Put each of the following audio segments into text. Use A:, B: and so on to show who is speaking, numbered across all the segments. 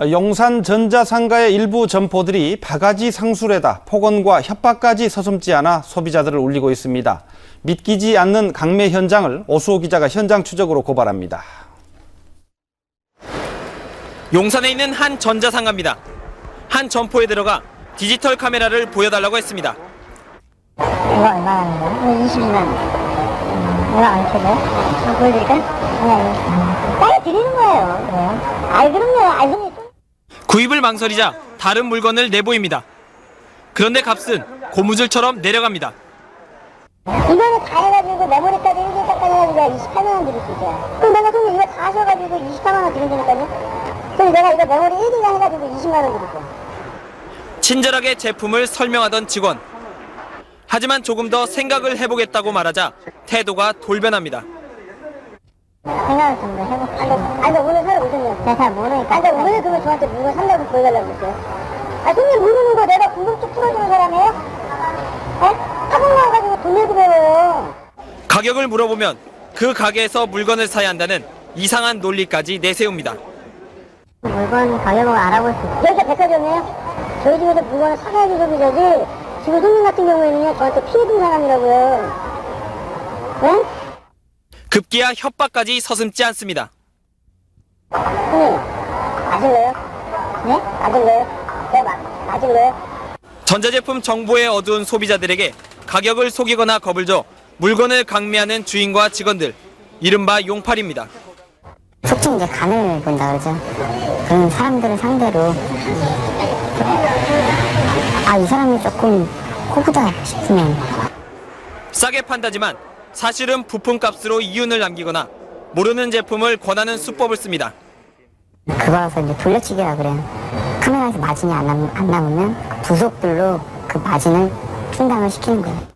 A: 용산 전자상가의 일부 점포들이 바가지 상술에다 폭언과 협박까지 서슴지 않아 소비자들을 울리고 있습니다. 믿기지 않는 강매 현장을 오수호 기자가 현장 추적으로 고발합니다.
B: 용산에 있는 한 전자상가입니다. 한 점포에 들어가 디지털 카메라를 보여달라고 했습니다.
C: 이거 얼마 하는 거야? 이거 22만 원. 음, 이거 안 켜져? 이거 보여드릴까? 아니, 아니. 싸게 드리는 거예요. 왜요? 아이, 그럼요. 아이, 그럼요.
B: 구입을 망설이자 다른 물건을 내보입니다. 그런데 값은 고무줄처럼 내려갑니다.
C: 이거는 다 해가지고 메모리까지 1기가까지 해가지고 내가 28만 원 드릴 수 있어요. 그럼 내가 그럼 이거 다 하셔가지고 24만 원 드린다니까요? 그럼 내가 이거 메모리 1기가 해가지고 20만 원 드릴게요.
B: 친절하게 제품을 설명하던 직원. 하지만 조금 더 생각을 해보겠다고 말하자 태도가 돌변합니다.
C: 생각을 좀 더 해볼게요. 아니, 나 오늘 사러 오셨냐고. 내가 잘 모르니까. 아니, 나왜 그걸 저한테 물건 산다고 보여달라고 그랬어요? 아, 손님 모르는 거 내가 궁금증 풀어주는 사람이에요? 에? 학원 가가지고 돈 내고 배워요.
B: 가격을 물어보면 그 가게에서 물건을 사야 한다는 이상한 논리까지 내세웁니다.
C: 물건 가격을 알아볼 수 있어요. 여기가 백화점이에요? 저희 집에서 물건을 사가야지 소비자지. 지금 손님 같은 경우에는요, 저한테 피해준 사람이라고요. 네?
B: 급기야 협박까지 서슴지 않습니다.
C: 맞을래요? 네? 네?
B: 전자제품 정보에 어두운 소비자들에게 가격을 속이거나 겁을 줘 물건을 강매하는 주인과 직원들. 이른바 용팔입니다.
C: 속칭 이제 간을 본다 그러죠. 그런 사람들을 상대로 아 이 사람이 조금 호구다 싶으면
B: 싸게 판다지만 사실은 부품값으로 이윤을 남기거나 모르는 제품을 권하는 수법을 씁니다.
C: 그거라서 이제 돌려치기라 그래요. 카메라에서 마진이 안, 남, 안 남으면 부속들로 그 마진을 충당을 시키는 거예요.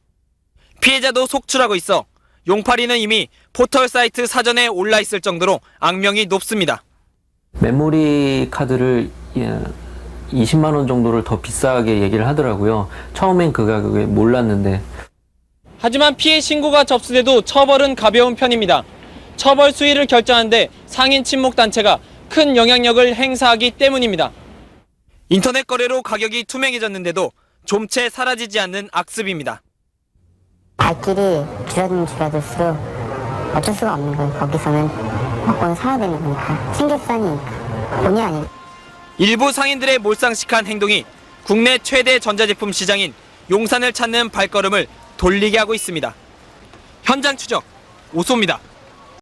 B: 피해자도 속출하고 있어 용팔이는 이미 포털 사이트 사전에 올라 있을 정도로 악명이 높습니다.
D: 메모리 카드를 예, 20만 원 정도를 더 비싸게 얘기를 하더라고요. 처음엔 그 가격에 몰랐는데
B: 하지만 피해 신고가 접수돼도 처벌은 가벼운 편입니다. 처벌 수위를 결정하는데 상인 친목 단체가 큰 영향력을 행사하기 때문입니다. 인터넷 거래로 가격이 투명해졌는데도 좀 채 사라지지 않는 악습입니다.
C: 발길이 줄어들면 줄어들수록 어쩔 수가 없는 거예요. 거기서는 무조건 사야 되는 거니까. 생계산이니까. 돈이 아니고.
B: 일부 상인들의 몰상식한 행동이 국내 최대 전자제품 시장인 용산을 찾는 발걸음을 돌리게 하고 있습니다. 현장 추적 오소입니다.